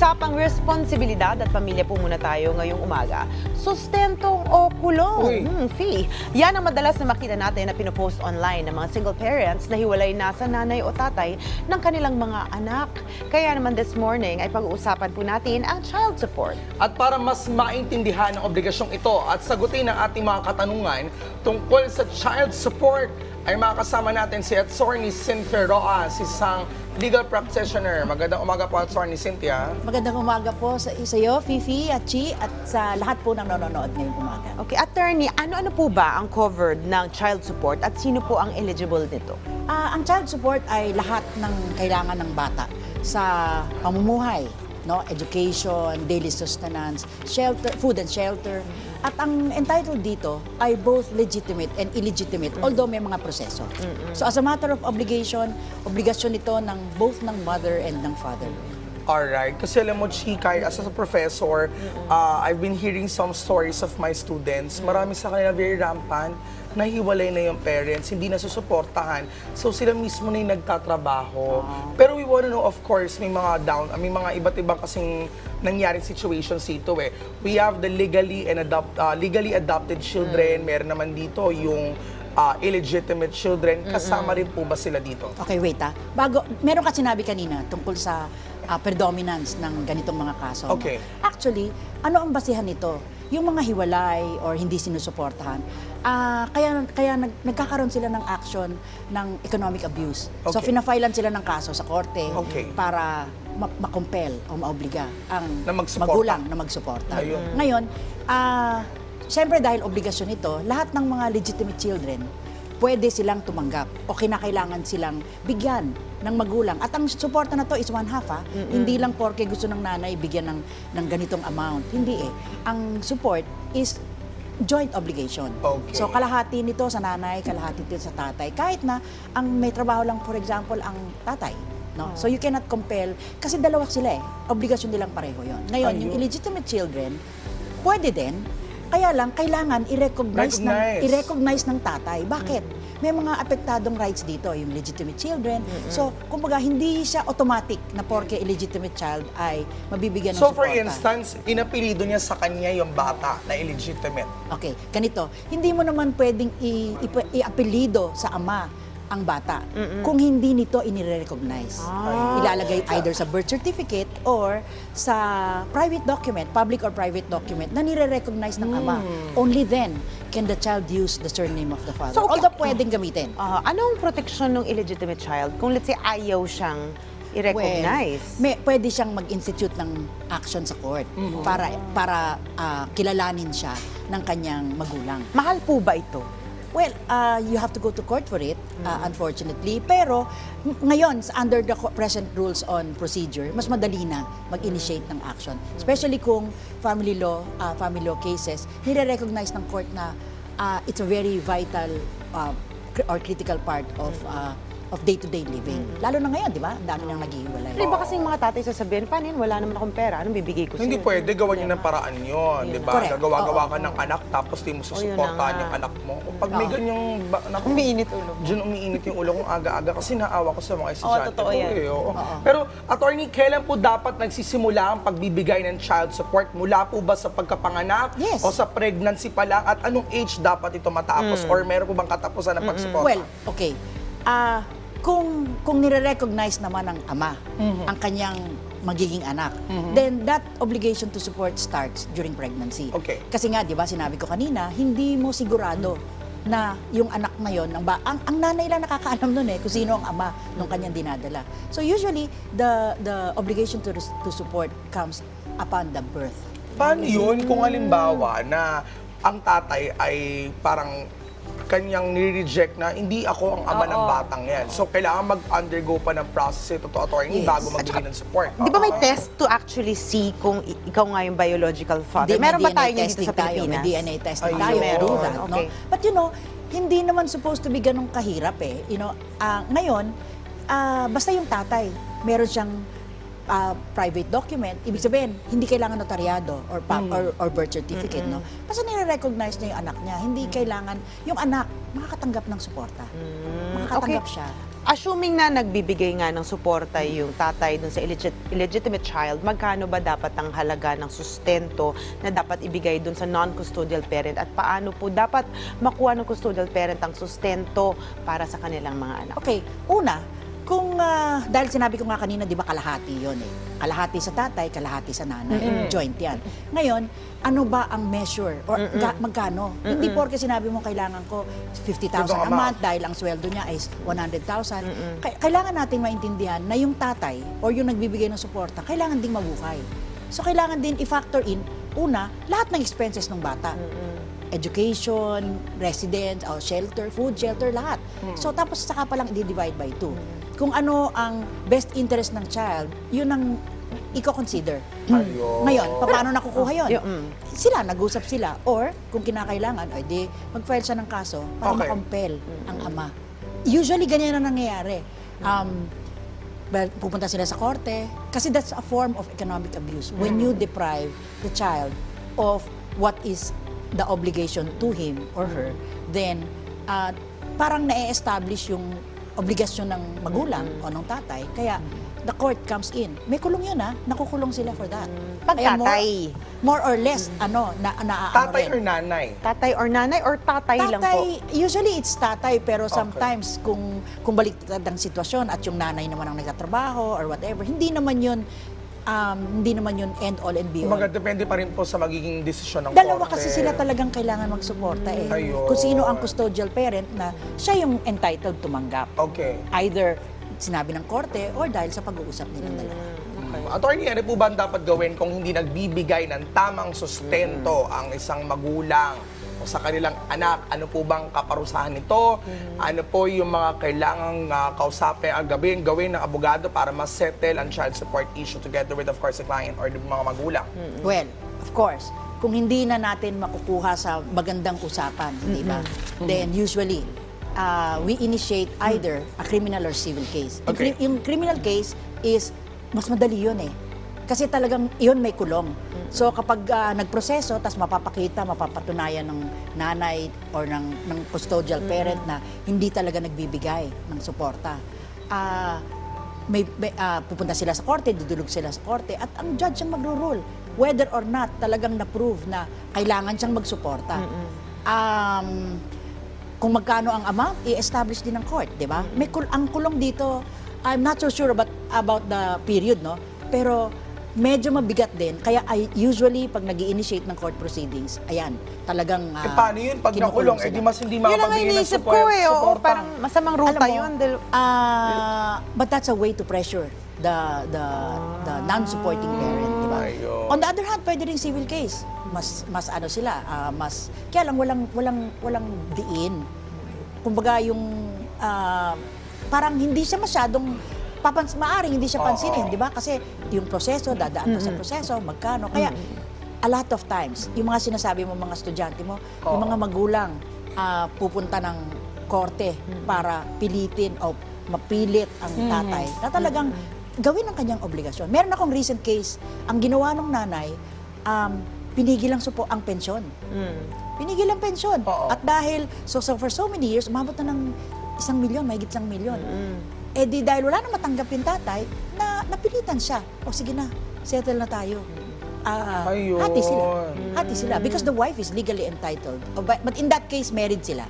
Usapang responsibilidad at pamilya po muna tayo ngayong umaga. Sustento o kulong? Uy. Hmm, fee. Yan ang madalas na makita natin na pinopost online ng mga single parents na hiwalay na sa nanay o tatay ng kanilang mga anak. Kaya naman this morning ay pag-uusapan po natin ang child support. At para mas maintindihan ang obligasyong ito at sagutin ang ating mga katanungan tungkol sa child support, ay makakasama natin si Attorney Cynthia Roas, isang legal practitioner. Magandang umaga po, Attorney Cynthia. Magandang umaga po sa iyo, Fifi at Chi, at sa lahat po ng nanonood ngayong umaga. Okay, attorney, ano-ano po ba ang covered ng child support at sino po ang eligible nito? Ah, ang child support ay lahat ng kailangan ng bata sa pamumuhay, no? Education, daily sustenance, shelter, food and shelter. At ang entitled dito ay both legitimate and illegitimate, although may mga proseso. So as a matter of obligation, obligasyon ito ng both ng mother and ng father. Alright, kasi alam mo, Chikay, as a professor, uh, I've been hearing some stories of my students. Marami sa kanila very rampant, nahiwalay na yung parents, hindi na susuportahan. So sila mismo na yung nagtatrabaho. Pero we wanna know, of course, may mga down, may mga iba't ibang kasing nangyaring situations dito eh. We have the legally and adopt, uh, legally adopted children, meron naman dito yung uh, illegitimate children. Kasama rin po ba sila dito? Okay, wait ah. Bago, meron ka sinabi kanina tungkol sa ah, predominance ng ganitong mga kaso. no? Okay. Actually, ano ang basihan nito? Yung mga hiwalay or hindi sinusuportahan, ah, kaya, kaya nag, nagkakaroon sila ng action ng economic abuse. So, Okay. pinafailan sila ng kaso sa korte Okay. para ma- makompel o maobliga ang Na magulang na magsuporta. Ayun. Ngayon, ah, syempre dahil obligasyon ito, lahat ng mga legitimate children, pwede silang tumanggap o kinakailangan silang bigyan ng magulang. At ang suporta na to is one half ha. Hindi lang porke gusto ng nanay bigyan ng, ng ganitong amount. Hindi eh. Ang support is joint obligation. Okay. So kalahati nito sa nanay, kalahati nito sa tatay. Kahit na ang may trabaho lang for example ang tatay. No? So you cannot compel kasi dalawa sila eh. Obligasyon nilang pareho 'yon. Ngayon, yung Ayun. illegitimate children, pwede din. Kaya lang kailangan i-recognize ng Recognize. i-recognize ng tatay. Bakit? May mga apektadong rights dito, yung legitimate children. So, kumbaga hindi siya automatic na porke illegitimate child ay mabibigyan ng So for suporta. instance, inapelido niya sa kanya yung bata na illegitimate. Okay, ganito. Hindi mo naman pwedeng i-apelido sa ama ang bata kung hindi nito inire-recognize. Ah. Ilalagay either sa birth certificate or sa private document, public or private document na nire-recognize ng ama. Only then can the child use the surname of the father. So, okay. Although pwedeng gamitin. Ah, anong protection ng illegitimate child kung let's say ayaw siyang i-recognize? Well, may, pwede siyang mag-institute ng action sa court para para ah, kilalanin siya ng kanyang magulang. Mahal po ba ito? Well, uh, you have to go to court for it, uh, unfortunately. Pero ngayon, under the present rules on procedure, mas madali na mag-initiate ng action. Especially kung family law, uh, family law cases, nire-recognize ng court na uh, it's a very vital uh, or critical part of uh, of day-to-day living. Lalo na ngayon, di ba? Ang dami nang naghihiwalay. Di ba kasi mga tatay sasabihin, paano yun? Wala naman akong pera. Anong bibigay ko Hindi sa'yo? pwede gawan niyo ng paraan yun, di ba? Gagawa-gawa Oo, ka ng anak tapos di mo yun susuportahan yung anak mo. Pag may Oo. ganyang, ba- naku, Umiinit ulo mo. Diyan umiinit yung ulo kong aga-aga kasi naawa ko sa mga estudyante totoo ko. yan. eh, oo. Pero, attorney, kailan po dapat nagsisimula ang pagbibigay ng child support? Mula po ba sa pagkapanganak? Yes. O sa pregnancy pa lang? At anong age dapat ito matapos? Or meron po bang katapusan ng pagsuporta? Well, okay. Ah, kung kung nire-recognize naman ng ama Mm-hmm. ang kanyang magiging anak, then that obligation to support starts during pregnancy. Okay. Kasi nga, 'di ba, sinabi ko kanina, hindi mo sigurado na yung anak na yon ang, ba, ang, ang nanay lang nakakaalam nun eh kung sino ang ama ng kanyang dinadala. So usually the the obligation to to support comes upon the birth. Paano yun kung halimbawa na ang tatay ay parang kanyang nire-reject na hindi ako ang ama ng batang yan. So, kailangan mag-undergo pa ng process ito to attorney Yes. bago magbigay ng support. Di ba may Oo. test to actually see kung i- ikaw nga yung biological father? Hindi, Meron may ba tayo DNA dito testing sa tayo, Pilipinas? May DNA testing Ayun. tayo, we do that, no? Okay. But you know, hindi naman supposed to be ganun kahirap eh. You know, ah, ngayon, ah, basta yung tatay, meron siyang ah, private document, ibig sabihin, hindi kailangan notaryado or, pa- or, or birth certificate, no? Basta nire-recognize niya yung anak niya, hindi kailangan, yung anak, makakatanggap ng suporta. Makakatanggap Okay. siya. Assuming na nagbibigay nga ng suporta yung tatay dun sa illegit- illegitimate child, magkano ba dapat ang halaga ng sustento na dapat ibigay dun sa non-custodial parent at paano po dapat makuha ng custodial parent ang sustento para sa kanilang mga anak? Okay, una, kung ah, dahil sinabi ko nga kanina, di ba kalahati yon eh. Kalahati sa tatay, kalahati sa nanay. Joint yan. Ngayon, ano ba ang measure? Or ga- magkano? Hindi porke sinabi mo kailangan ko 50,000 Ganitong a month dahil ang sweldo niya ay 100,000. Kay- kailangan natin maintindihan na yung tatay or yung nagbibigay ng suporta, kailangan ding mabuhay. So, kailangan din i-factor in, una, lahat ng expenses ng bata education, residence, or shelter, food, shelter, lahat. So tapos saka pa lang i-divide by two. Kung ano ang best interest ng child, yun ang i-consider. Ayun. Ngayon, paano nakukuha yun? Yung, mm. Sila, nag-usap sila. Or, kung kinakailangan, ay di, mag-file siya ng kaso para Okay. makompel ang ama. Usually, ganyan ang nangyayari. Um, well, pupunta sila sa korte kasi that's a form of economic abuse. When you deprive the child of what is the obligation to him or her, then uh, parang na-establish yung obligasyon ng magulang o ng tatay. Kaya the court comes in. May kulong yun ha, nakukulong sila for that. Pag Kaya more- tatay. More, or less, ano, na, na Tatay ano or nanay? Tatay or nanay or tatay, lang po? Tatay, usually it's tatay, pero sometimes kung kung baliktad ang sitwasyon at yung nanay naman ang nagtatrabaho or whatever, hindi naman yun um, hindi naman yun end all and be all. Kumbaga, depende pa rin po sa magiging desisyon ng Dalawa korte. kasi sila talagang kailangan magsuporta eh. Ayun. Kung sino ang custodial parent na siya yung entitled tumanggap. Okay. Either sinabi ng korte or dahil sa pag-uusap nilang dalawa. Attorney, ano po ba ang dapat gawin kung hindi nagbibigay ng tamang sustento ang isang magulang sa kanilang anak? Ano po bang kaparusahan nito? Ano po yung mga kailangang uh, kausapin ang gawin, gawin ng abogado para ma-settle ang child support issue together with, of course, the client or the mga magulang? Well, of course, kung hindi na natin makukuha sa magandang usapan, di ba? Then usually, uh, we initiate either a criminal or civil case. Okay. yung criminal case is, mas madali yun eh. Kasi talagang yun may kulong. So kapag ah, nagproseso, tas mapapakita, mapapatunayan ng nanay or ng, ng custodial parent na hindi talaga nagbibigay ng suporta. Ah, may, may ah, pupunta sila sa korte, dudulog sila sa korte, at ang judge ang magro-rule whether or not talagang na-prove na kailangan siyang magsuporta. Um, kung magkano ang amount, i-establish din ng court, di ba? May kul- ang kulong dito, I'm not so sure about about the period, no? Pero medyo mabigat din. Kaya I usually pag nag initiate ng court proceedings, ayan, talagang eh ah, paano yun? Pag nakulong, eh di mas hindi Yun ang makapabigay ng iniisip support, ko eh. Oo, parang masamang ruta mo, yun. Ah, but that's a way to pressure the the the non-supporting parent, di ba? On the other hand, pwede rin civil case. Mas mas ano sila, ah, mas kaya lang walang walang walang diin. Kumbaga yung ah, parang hindi siya masyadong papans maaring hindi siya pansinin, di ba? Kasi yung proseso, dadaan pa sa proseso, magkano. Kaya a lot of times, yung mga sinasabi mo mga estudyante mo, yung mga magulang ah, pupunta ng korte para pilitin o mapilit ang tatay na talagang gawin ang kanyang obligasyon. Meron akong recent case, ang ginawa ng nanay, um, pinigil ang supo ang pensyon. Pinigil ang pensyon. Oo. At dahil, so, so for so many years, umabot na ng isang milyon, mahigit isang milyon. Eh di dahil wala na matanggap yung tatay, na napilitan siya. O sige na, settle na tayo. Ah, Ayun. hati sila. Hati sila. Because the wife is legally entitled. But, in that case, married sila.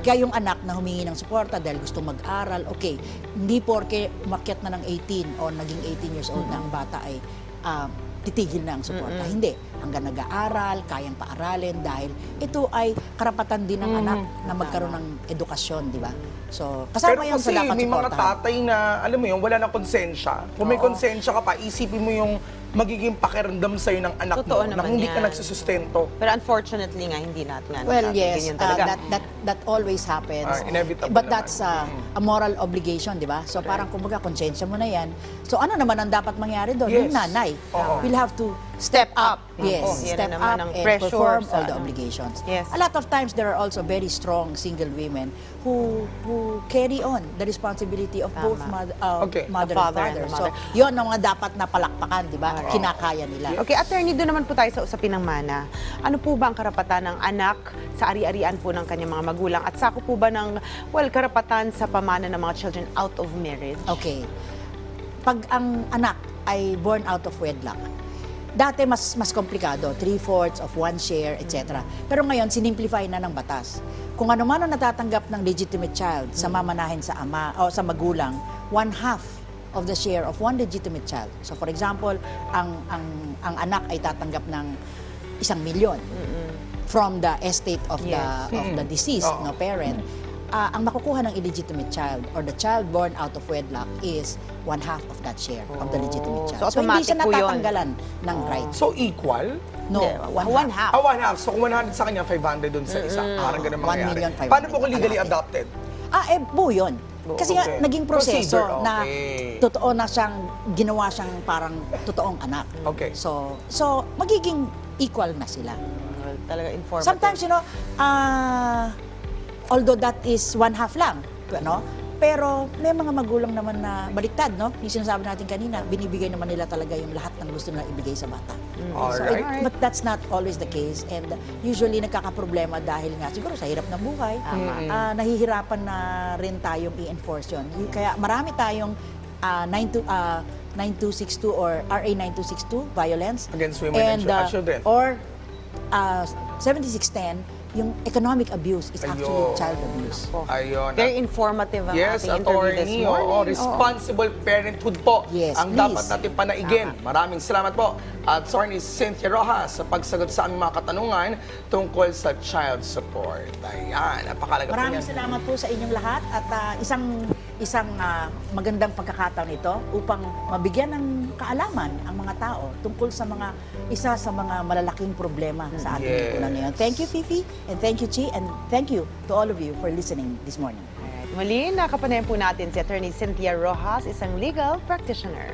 Kaya yung anak na humingi ng suporta dahil gusto mag-aral, okay. Hindi porke umakyat na ng 18 o naging 18 years old na ang bata ay ah, titigil na ang suporta. Hindi. Hanggang nag-aaral, kayang paaralin dahil ito ay karapatan din ng anak na magkaroon ng edukasyon, di ba? So, Pero kasama yun kasi sa dapat may mga suportahan. tatay na, alam mo yun, wala na konsensya. Kung may Oo. konsensya ka pa, isipin mo yung magiging pakiramdam sa'yo ng anak Totoo mo na naman hindi ka yan. nagsusustento. Pero unfortunately nga, hindi natin nga Well, nasabi. yes, Ganyan uh, talaga. that, that, that always happens. Ah, inevitable But naman. that's uh, a moral obligation, di ba? So parang kumbaga, konsensya mo na yan. So ano naman ang dapat mangyari doon? Yes. Yung nanay Oo. will have to step up. Yes, yan step up ang and pressure perform all the ano. obligations. Yes. A lot of times there are also very strong single women who who carry on the responsibility of both Tama. mother, uh, Okay. mother The father and and father. the So, yun ang mga dapat na palakpakan, di ba? Kinakaya nila. Okay, attorney, doon naman po tayo sa usapin ng mana. Ano po ba ang karapatan ng anak sa ari-arian po ng kanyang mga magulang? At sako po ba ng, well, karapatan sa pamana ng mga children out of marriage? Okay. Pag ang anak ay born out of wedlock, dati mas mas komplikado, three-fourths of one share, etc. Pero ngayon, sinimplify na ng batas. Kung ano man ang natatanggap ng legitimate child sa mamanahin sa ama o sa magulang, one half of the share of one legitimate child. So for example, ang ang ang anak ay tatanggap ng isang milyon from the estate of Yes. the of the deceased no parent. Ah, ang makukuha ng illegitimate child or the child born out of wedlock is one half of that share of the legitimate Oh, child. so hindi siya automatic po yun. natatanggalan ng rights. So, equal? No, Hindi, one, one half. half. Ah, one half. So, kung 100 sa kanya, 500 dun sa isa. Parang ganun One mangyayari. million, 500 Paano po kung legally kalahati. adopted? Ah, eh, buo yun. Kasi nga, Okay. naging proseso Procedure, na okay. totoo na siyang, ginawa siyang parang totoong anak. Okay. So, so magiging equal na sila. Well, talaga informative. Sometimes, you know, ah, although that is one half lang, no? Pero may mga magulang naman na baliktad, no? Yung sinasabi natin kanina, binibigay naman nila talaga yung lahat ng gusto nila ibigay sa bata. So, Alright. it- but that's not always the case. And usually nagkakaproblema dahil nga siguro sa hirap ng buhay, ah, nahihirapan na rin tayong i-enforce yun. Kaya marami tayong ah, 92, ah, 9262 or RA 9262, violence. Against women and and children. Or ah, 7610, yung economic abuse is actually Ayun. child abuse. Ayun. Very informative ang Yes, ating interview this attorney. morning. Oo, responsible parenthood po Yes, ang please. dapat natin panaigin. Maraming salamat po. At attorney Cynthia Rojas sa pagsagot sa aming mga katanungan tungkol sa child support. Ayan, napakalaga po Maraming salamat po sa inyong lahat at ah, isang isang ah, magandang pagkakataon ito upang mabigyan ng kaalaman ang mga tao tungkol sa mga isa sa mga malalaking problema sa ating Yes. lipunan ngayon. Thank you, Fifi, and thank you, Chi, and thank you to all of you for listening this morning. Muli, nakapanayan po natin si Attorney Cynthia Rojas, isang legal practitioner.